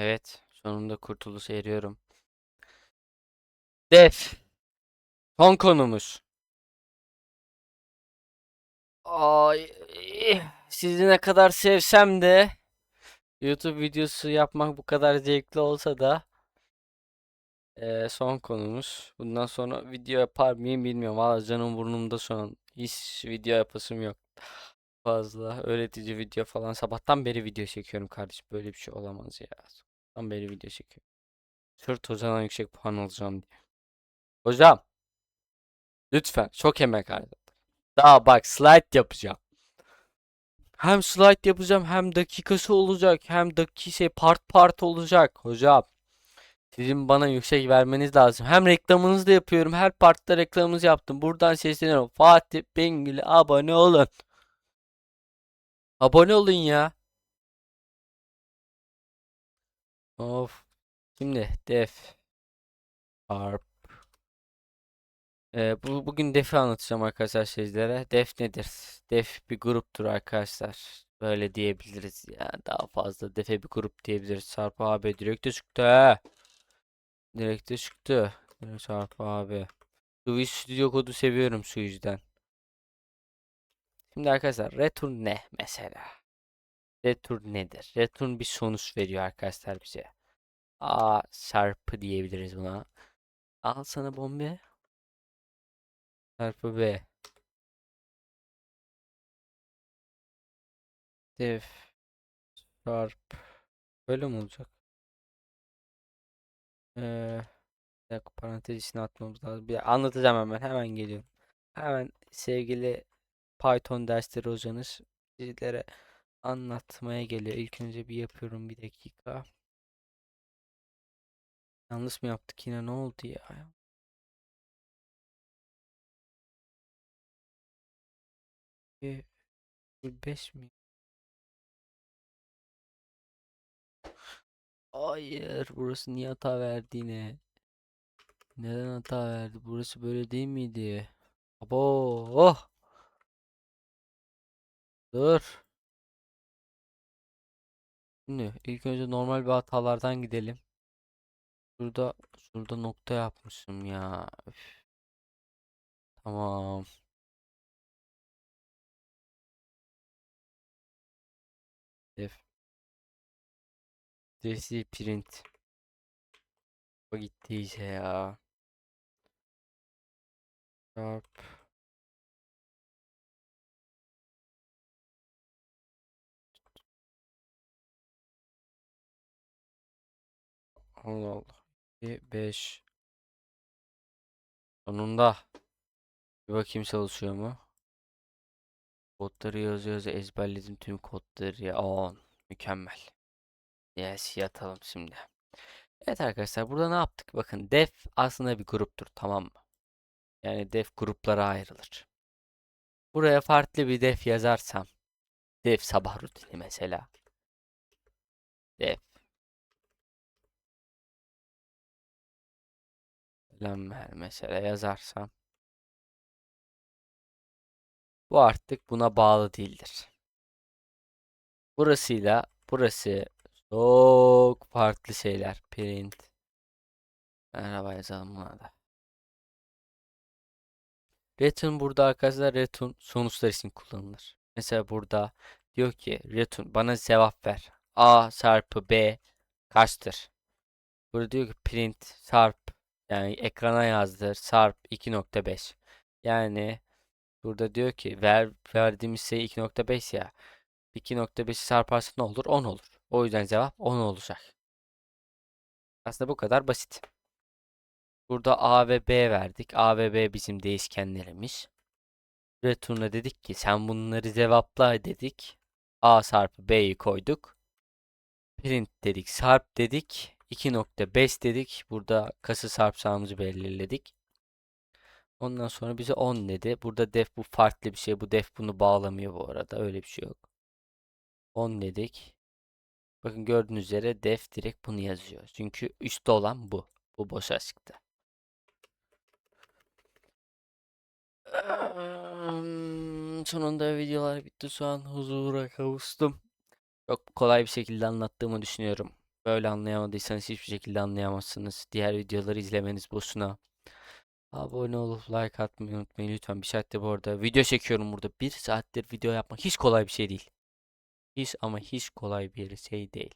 Evet, sonunda kurtuluşa eriyorum. Def. Son konumuz. Ay, sizi ne kadar sevsem de YouTube videosu yapmak bu kadar zevkli olsa da eee, son konumuz. Bundan sonra video yapar mıyım bilmiyorum. Valla canım burnumda şu an. Hiç video yapasım yok. Fazla öğretici video falan. Sabahtan beri video çekiyorum kardeşim. Böyle bir şey olamaz ya. Sabahtan beri video çekiyorum. Sırf hocadan yüksek puan alacağım diye. Hocam lütfen çok emek harcadım. Daha bak slide yapacağım. Hem slide yapacağım hem dakikası olacak hem dakika şey part part olacak hocam. Sizin bana yüksek vermeniz lazım. Hem reklamınızı da yapıyorum. Her partta reklamınızı yaptım. Buradan sesleniyorum. Fatih Bengül'e abone olun. Abone olun ya. Of. Şimdi def. Harp. Ee, bu bugün Def'i anlatacağım arkadaşlar sizlere. Def nedir? Def bir gruptur arkadaşlar. Böyle diyebiliriz ya. Daha fazla Def'e bir grup diyebiliriz. Sarp abi direkt çıktı. Direkt çıktı. Sarp abi. Twitch Studio kodu seviyorum şu yüzden. Şimdi arkadaşlar return ne mesela? Return nedir? Return bir sonuç veriyor arkadaşlar bize. A çarpı diyebiliriz buna. Al sana bombe. Çarpı B. Def. Çarp. Böyle mi olacak? Ee, bir parantez içine atmamız lazım. Bir anlatacağım hemen. Hemen geliyorum. Hemen sevgili Python dersleri hocanız sizlere anlatmaya geliyor. İlk önce bir yapıyorum bir dakika. Yanlış mı yaptık yine ne oldu ya? Bir, mi? Hayır, burası niye hata verdi yine? Neden hata verdi? Burası böyle değil miydi? Abo, oh. Dur. Şimdi ilk önce normal bir hatalardan gidelim. Şurada şurada nokta yapmışım ya. Üf. Tamam. Def. DC print. O gittiyse ya. Çarp. Allah Allah. 5. Sonunda. Bir bakayım çalışıyor mu? Kodları yazıyoruz ezberledim tüm kodları ya. 10. Mükemmel. Yes yatalım şimdi. Evet arkadaşlar burada ne yaptık? Bakın def aslında bir gruptur tamam mı? Yani def gruplara ayrılır. Buraya farklı bir def yazarsam. Def sabah rutini mesela. Def. Lemmer mesela yazarsam. Bu artık buna bağlı değildir. Burasıyla burası çok farklı şeyler. Print. Merhaba yazalım buna da. Return burada arkadaşlar return sonuçlar için kullanılır. Mesela burada diyor ki return bana cevap ver. A çarpı B kaçtır? Burada diyor ki print çarp yani ekrana yazdır çarp 2.5. Yani burada diyor ki ver verdiğimiz sayı 2.5 ya. 2.5'i çarparsa ne olur? 10 olur. O yüzden cevap 10 olacak. Aslında bu kadar basit. Burada A ve B verdik. A ve B bizim değişkenlerimiz. Return'a dedik ki sen bunları cevapla dedik. A çarpı B'yi koyduk. Print dedik, sarp dedik. 2.5 dedik. Burada kası sarpacağımızı belirledik. Ondan sonra bize 10 dedi. Burada def bu farklı bir şey. Bu def bunu bağlamıyor bu arada. Öyle bir şey yok. 10 dedik. Bakın gördüğünüz üzere def direkt bunu yazıyor. Çünkü üstte olan bu. Bu boşa çıktı. Sonunda videolar bitti. Şu an huzura kavuştum. Çok kolay bir şekilde anlattığımı düşünüyorum. Böyle anlayamadıysanız hiçbir şekilde anlayamazsınız. Diğer videoları izlemeniz boşuna. Abone olup like atmayı unutmayın lütfen. Bir saatte bu arada video çekiyorum burada. Bir saattir video yapmak hiç kolay bir şey değil. Hiç ama hiç kolay bir şey değil.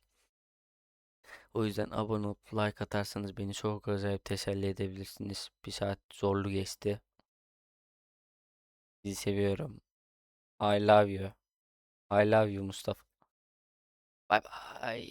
O yüzden abone olup like atarsanız beni çok özel teselli edebilirsiniz. Bir saat zorlu geçti. Sizi seviyorum. I love you. I love you Mustafa. Bye bye.